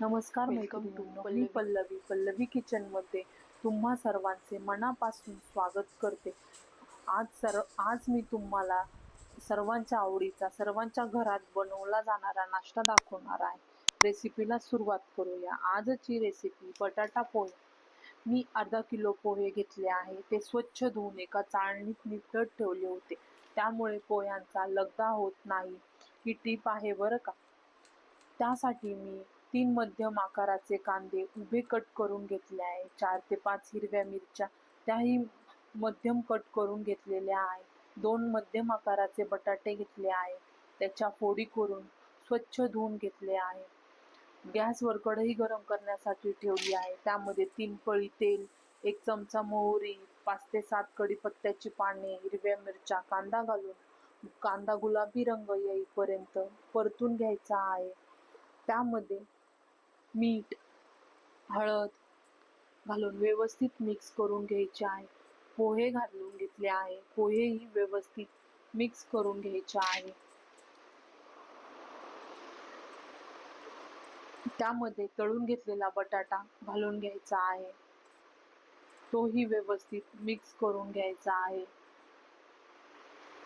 नमस्कार to मैत्रिणींनो मी पल्लवी. पल्लवी पल्लवी किचनमध्ये तुम्हा सर्वांचे मनापासून स्वागत करते. आज सर आज मी तुम्हाला सर्वांच्या आवडीचा सर्वांच्या घरात बनवला जाणारा नाश्ता दाखवणार आहे. रेसिपीला सुरुवात करूया. आजची रेसिपी बटाटा पोहे. मी अर्धा किलो पोहे घेतले आहे. ते स्वच्छ धुवून एका चाळणीत नितळत ठेवले होते. त्यामुळे पोह्यांचा लगदा होत नाही. ही टीप आहे बरं का? त्यासाठी मी तीन मध्यम आकाराचे कांदे उभे कट करून घेतले आहे. चार ते पाच हिरव्या मिरच्या त्याही मध्यम कट करून घेतलेल्या आहे. दोन मध्यम आकाराचे बटाटे घेतले आहे. त्याच्या फोडी करून स्वच्छ धुवून घेतले आहे. गॅसवर कढई गरम करण्यासाठी ठेवली आहे. त्यामध्ये तीन पळी तेल एक चमचा मोहरी पाच ते सात कढीपत्त्याची पाने हिरव्या मिरच्या कांदा घालून कांदा गुलाबी रंग येईपर्यंत परतून घ्यायचा आहे. त्यामध्ये मीठ हळद घालून व्यवस्थित मिक्स करून घ्यायचे आहे. पोहे घालून घेतले आहे. पोहेही व्यवस्थित मिक्स करून घ्यायचे आहे. त्यामध्ये तळून घेतलेला बटाटा घालून घ्यायचा आहे. तोही व्यवस्थित मिक्स करून घ्यायचा आहे.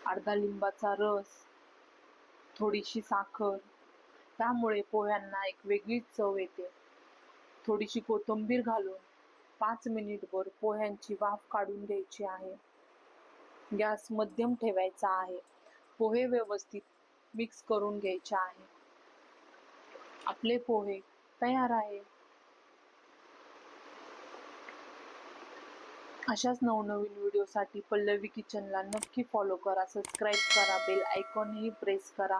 अर्धा लिंबाचा रस थोडीशी साखर त्यामुळे पोह्यांना एक वेगळीच चव येते. थोडीशी कोथिंबीर घालून पाच मिनिटभर पोह्यांची वाफ काढून घ्यायची आहे. गॅस मध्यम ठेवायचा आहे. पोहे व्यवस्थित मिक्स करून घ्यायचे आहे. आपले पोहे तयार आहे. अशाच नवनवीन व्हिडिओसाठी पल्लवी किचनला नक्की फॉलो करा सबस्क्राईब करा बेल आयकॉनही प्रेस करा.